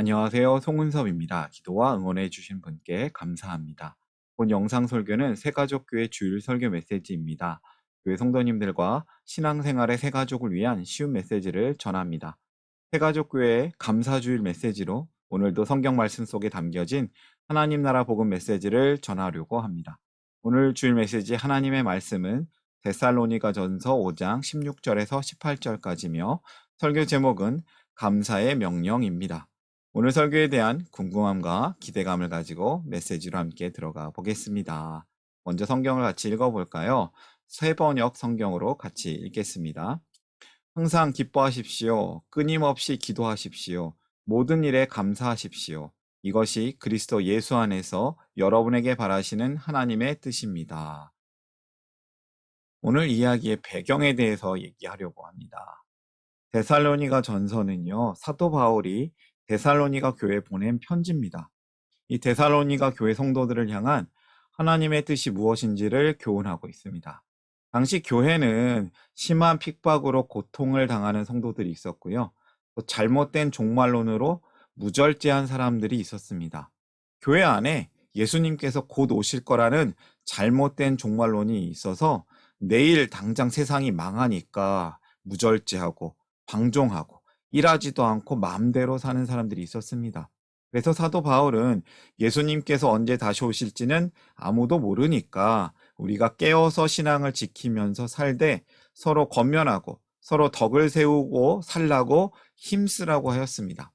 안녕하세요. 송은섭입니다. 기도와 응원해 주신 분께 감사합니다. 본 영상 설교는 새가족교회 주일 설교 메시지입니다. 교회 성도님들과 신앙생활의 새가족을 위한 쉬운 메시지를 전합니다. 새가족교회의 감사주일 메시지로 오늘도 성경 말씀 속에 담겨진 하나님 나라 복음 메시지를 전하려고 합니다. 오늘 주일 메시지 하나님의 말씀은 데살로니가 전서 5장 16절에서 18절까지며 설교 제목은 감사의 명령입니다. 오늘 설교에 대한 궁금함과 기대감을 가지고 메시지로 함께 들어가 보겠습니다. 먼저 성경을 같이 읽어볼까요? 세 번역 성경으로 같이 읽겠습니다. 항상 기뻐하십시오. 끊임없이 기도하십시오. 모든 일에 감사하십시오. 이것이 그리스도 예수 안에서 여러분에게 바라시는 하나님의 뜻입니다. 오늘 이야기의 배경에 대해서 얘기하려고 합니다. 데살로니가 전서는요, 사도 바울이 데살로니가 교회에 보낸 편지입니다. 이 데살로니가 교회 성도들을 향한 하나님의 뜻이 무엇인지를 교훈하고 있습니다. 당시 교회는 심한 핍박으로 고통을 당하는 성도들이 있었고요. 또 잘못된 종말론으로 무절제한 사람들이 있었습니다. 교회 안에 예수님께서 곧 오실 거라는 잘못된 종말론이 있어서 내일 당장 세상이 망하니까 무절제하고 방종하고 일하지도 않고 마음대로 사는 사람들이 있었습니다. 그래서 사도 바울은 예수님께서 언제 다시 오실지는 아무도 모르니까 우리가 깨어서 신앙을 지키면서 살되 서로 권면하고 서로 덕을 세우고 살라고 힘쓰라고 하였습니다.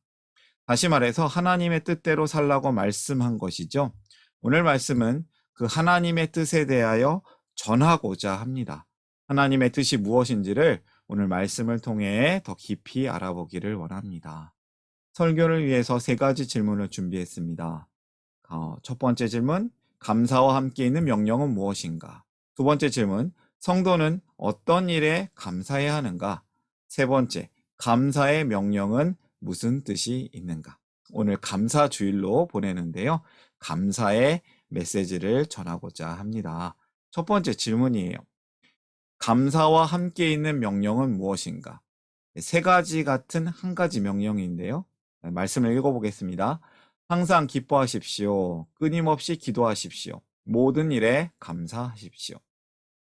다시 말해서 하나님의 뜻대로 살라고 말씀한 것이죠. 오늘 말씀은 그 하나님의 뜻에 대하여 전하고자 합니다. 하나님의 뜻이 무엇인지를 오늘 말씀을 통해 더 깊이 알아보기를 원합니다. 설교를 위해서 세 가지 질문을 준비했습니다. 어, 첫 번째 질문, 감사와 함께 있는 명령은 무엇인가? 두 번째 질문, 성도는 어떤 일에 감사해야 하는가? 세 번째, 감사의 명령은 무슨 뜻이 있는가? 오늘 감사 주일로 보내는데요. 감사의 메시지를 전하고자 합니다. 첫 번째 질문이에요. 감사와 함께 있는 명령은 무엇인가? 세 가지 같은 한 가지 명령인데요. 네, 말씀을 읽어보겠습니다. 항상 기뻐하십시오. 끊임없이 기도하십시오. 모든 일에 감사하십시오.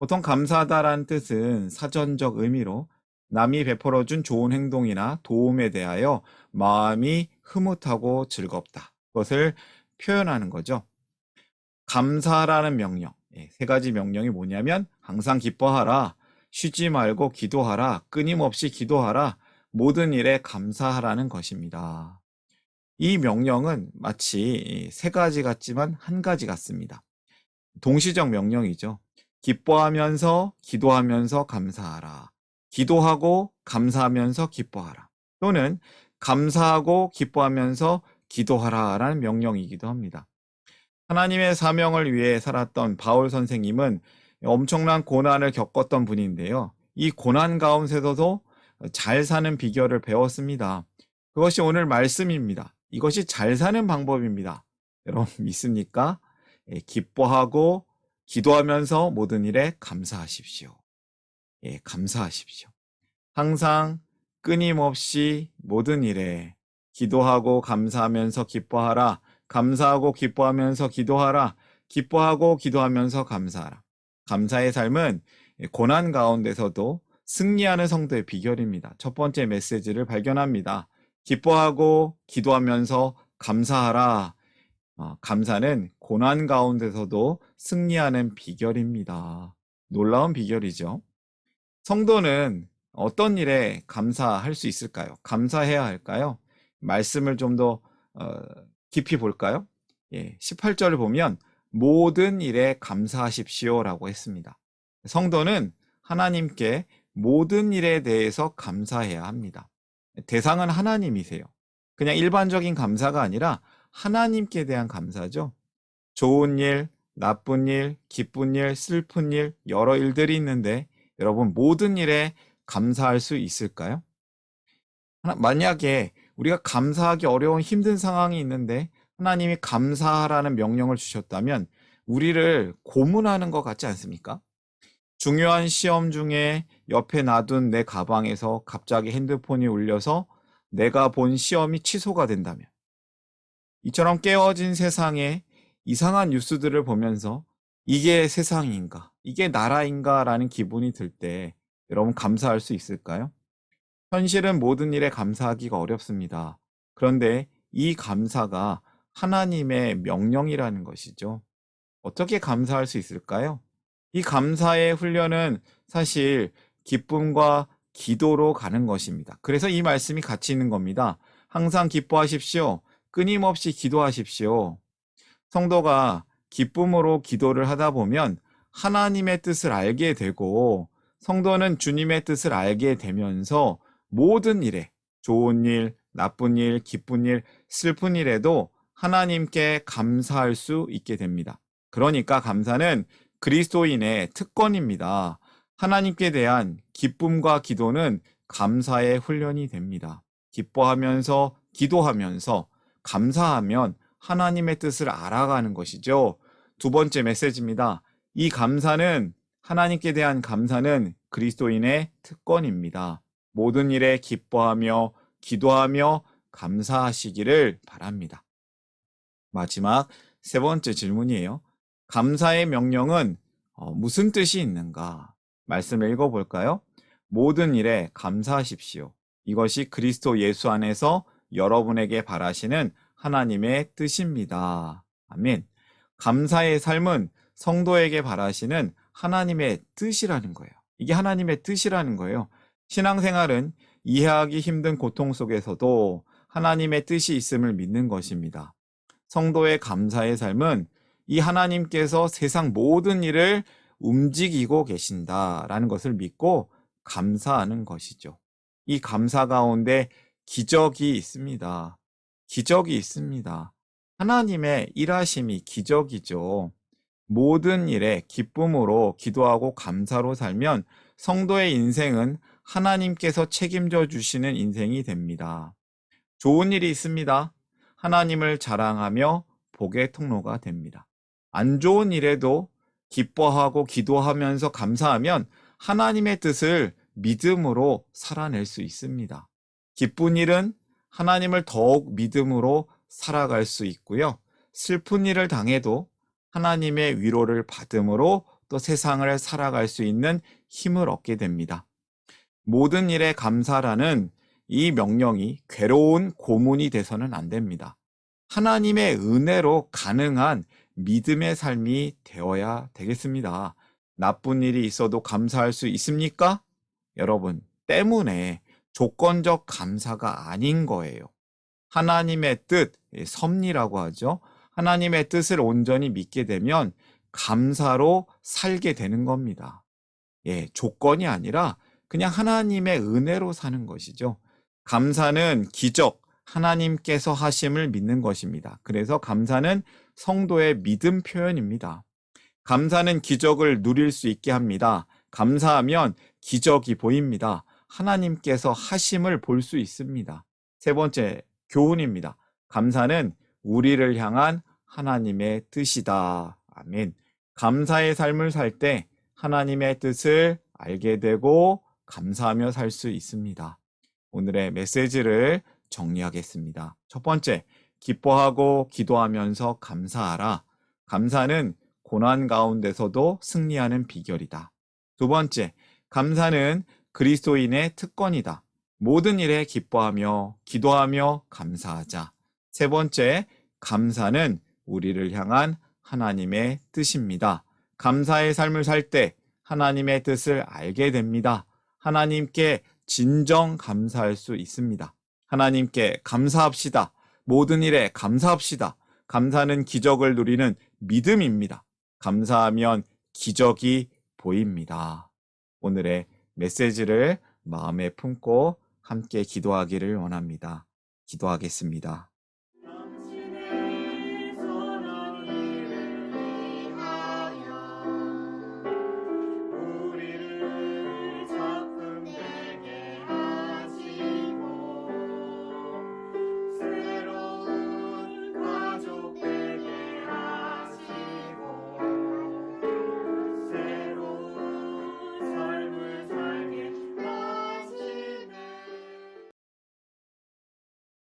보통 감사하다라는 뜻은 사전적 의미로 남이 베풀어준 좋은 행동이나 도움에 대하여 마음이 흐뭇하고 즐겁다. 그것을 표현하는 거죠. 감사라는 명령. 예, 세 가지 명령이 뭐냐면 항상 기뻐하라, 쉬지 말고 기도하라, 끊임없이 기도하라, 모든 일에 감사하라는 것입니다. 이 명령은 마치 세 가지 같지만 한 가지 같습니다. 동시적 명령이죠. 기뻐하면서 기도하면서 감사하라. 기도하고 감사하면서 기뻐하라. 또는 감사하고 기뻐하면서 기도하라라는 명령이기도 합니다. 하나님의 사명을 위해 살았던 바울 선생님은 엄청난 고난을 겪었던 분인데요. 이 고난 가운데서도 잘 사는 비결을 배웠습니다. 그것이 오늘 말씀입니다. 이것이 잘 사는 방법입니다. 여러분 믿습니까? 예, 기뻐하고 기도하면서 모든 일에 감사하십시오. 예, 감사하십시오. 항상 끊임없이 모든 일에 기도하고 감사하면서 기뻐하라. 감사하고 기뻐하면서 기도하라. 기뻐하고 기도하면서 감사하라. 감사의 삶은 고난 가운데서도 승리하는 성도의 비결입니다. 첫 번째 메시지를 발견합니다. 기뻐하고 기도하면서 감사하라. 어, 감사는 고난 가운데서도 승리하는 비결입니다. 놀라운 비결이죠. 성도는 어떤 일에 감사할 수 있을까요? 감사해야 할까요? 말씀을 좀더 어, 깊이 볼까요? 예, 18절을 보면 모든 일에 감사하십시오라고 했습니다. 성도는 하나님께 모든 일에 대해서 감사해야 합니다. 대상은 하나님이세요. 그냥 일반적인 감사가 아니라 하나님께 대한 감사죠. 좋은 일, 나쁜 일, 기쁜 일, 슬픈 일, 여러 일들이 있는데 여러분 모든 일에 감사할 수 있을까요? 만약에 우리가 감사하기 어려운 힘든 상황이 있는데 하나님이 감사하라는 명령을 주셨다면 우리를 고문하는 것 같지 않습니까? 중요한 시험 중에 옆에 놔둔 내 가방에서 갑자기 핸드폰이 울려서 내가 본 시험이 취소가 된다면 이처럼 깨어진 세상에 이상한 뉴스들을 보면서 이게 세상인가, 이게 나라인가 라는 기분이 들 때 여러분 감사할 수 있을까요? 현실은 모든 일에 감사하기가 어렵습니다. 그런데 이 감사가 하나님의 명령이라는 것이죠. 어떻게 감사할 수 있을까요? 이 감사의 훈련은 사실 기쁨과 기도로 가는 것입니다. 그래서 이 말씀이 같이 있는 겁니다. 항상 기뻐하십시오. 끊임없이 기도하십시오. 성도가 기쁨으로 기도를 하다 보면 하나님의 뜻을 알게 되고 성도는 주님의 뜻을 알게 되면서 모든 일에 좋은 일, 나쁜 일, 기쁜 일, 슬픈 일에도 하나님께 감사할 수 있게 됩니다. 그러니까 감사는 그리스도인의 특권입니다. 하나님께 대한 기쁨과 기도는 감사의 훈련이 됩니다. 기뻐하면서 기도하면서 감사하면 하나님의 뜻을 알아가는 것이죠. 두 번째 메시지입니다. 이 감사는 하나님께 대한 감사는 그리스도인의 특권입니다. 모든 일에 기뻐하며 기도하며 감사하시기를 바랍니다. 마지막 세 번째 질문이에요. 감사의 명령은 어, 무슨 뜻이 있는가? 말씀을 읽어볼까요? 모든 일에 감사하십시오. 이것이 그리스도 예수 안에서 여러분에게 바라시는 하나님의 뜻입니다. 아멘. 감사의 삶은 성도에게 바라시는 하나님의 뜻이라는 거예요. 이게 하나님의 뜻이라는 거예요. 신앙생활은 이해하기 힘든 고통 속에서도 하나님의 뜻이 있음을 믿는 것입니다. 성도의 감사의 삶은 이 하나님께서 세상 모든 일을 움직이고 계신다라는 것을 믿고 감사하는 것이죠. 이 감사 가운데 기적이 있습니다. 기적이 있습니다. 하나님의 일하심이 기적이죠. 모든 일에 기쁨으로 기도하고 감사로 살면 성도의 인생은 하나님께서 책임져 주시는 인생이 됩니다. 좋은 일이 있습니다. 하나님을 자랑하며 복의 통로가 됩니다. 안 좋은 일에도 기뻐하고 기도하면서 감사하면 하나님의 뜻을 믿음으로 살아낼 수 있습니다. 기쁜 일은 하나님을 더욱 믿음으로 살아갈 수 있고요. 슬픈 일을 당해도 하나님의 위로를 받음으로 또 세상을 살아갈 수 있는 힘을 얻게 됩니다. 모든 일에 감사라는 이 명령이 괴로운 고문이 돼서는 안 됩니다. 하나님의 은혜로 가능한 믿음의 삶이 되어야 되겠습니다. 나쁜 일이 있어도 감사할 수 있습니까? 여러분, 때문에 조건적 감사가 아닌 거예요. 하나님의 뜻, 섭리라고 하죠. 하나님의 뜻을 온전히 믿게 되면 감사로 살게 되는 겁니다. 예, 조건이 아니라 그냥 하나님의 은혜로 사는 것이죠. 감사는 기적, 하나님께서 하심을 믿는 것입니다. 그래서 감사는 성도의 믿음 표현입니다. 감사는 기적을 누릴 수 있게 합니다. 감사하면 기적이 보입니다. 하나님께서 하심을 볼 수 있습니다. 세 번째 교훈입니다. 감사는 우리를 향한 하나님의 뜻이다. 아멘. 감사의 삶을 살 때 하나님의 뜻을 알게 되고 감사하며 살 수 있습니다. 오늘의 메시지를 정리하겠습니다. 첫 번째, 기뻐하고 기도하면서 감사하라. 감사는 고난 가운데서도 승리하는 비결이다. 두 번째, 감사는 그리스도인의 특권이다. 모든 일에 기뻐하며 기도하며 감사하자. 세 번째, 감사는 우리를 향한 하나님의 뜻입니다. 감사의 삶을 살 때 하나님의 뜻을 알게 됩니다. 하나님께 진정 감사할 수 있습니다. 하나님께 감사합시다. 모든 일에 감사합시다. 감사는 기적을 누리는 믿음입니다. 감사하면 기적이 보입니다. 오늘의 메시지를 마음에 품고 함께 기도하기를 원합니다. 기도하겠습니다.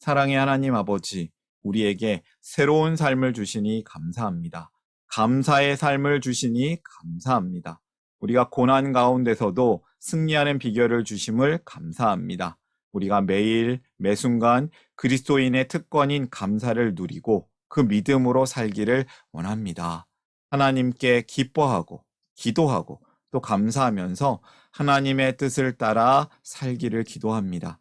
사랑의 하나님 아버지, 우리에게 새로운 삶을 주시니 감사합니다. 감사의 삶을 주시니 감사합니다. 우리가 고난 가운데서도 승리하는 비결을 주심을 감사합니다. 우리가 매일, 매 순간 그리스도인의 특권인 감사를 누리고 그 믿음으로 살기를 원합니다. 하나님께 기뻐하고, 기도하고, 또 감사하면서 하나님의 뜻을 따라 살기를 기도합니다.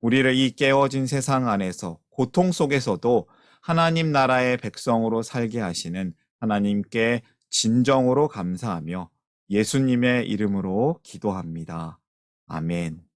우리를 이 깨어진 세상 안에서 고통 속에서도 하나님 나라의 백성으로 살게 하시는 하나님께 진정으로 감사하며 예수님의 이름으로 기도합니다. 아멘.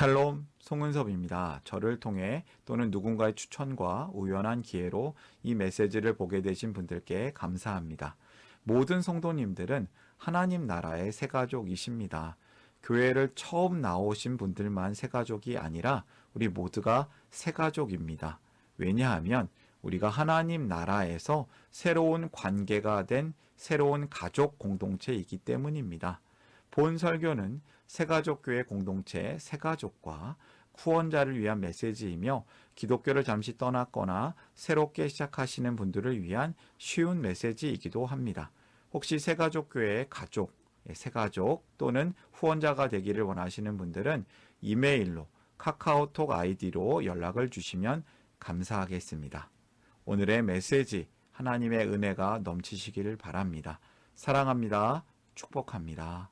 샬롬 송은섭입니다. 저를 통해 또는 누군가의 추천과 우연한 기회로 이 메시지를 보게 되신 분들께 감사합니다. 모든 성도님들은 하나님 나라의 새 가족이십니다. 교회를 처음 나오신 분들만 새 가족이 아니라 우리 모두가 새 가족입니다. 왜냐하면 우리가 하나님 나라에서 새로운 관계가 된 새로운 가족 공동체이기 때문입니다. 본 설교는 새가족교회 공동체 새가족과 후원자를 위한 메시지이며 기독교를 잠시 떠났거나 새롭게 시작하시는 분들을 위한 쉬운 메시지이기도 합니다. 혹시 새가족교회의 가족, 예, 새가족 또는 후원자가 되기를 원하시는 분들은 이메일로 카카오톡 아이디로 연락을 주시면 감사하겠습니다. 오늘의 메시지 하나님의 은혜가 넘치시기를 바랍니다. 사랑합니다. 축복합니다.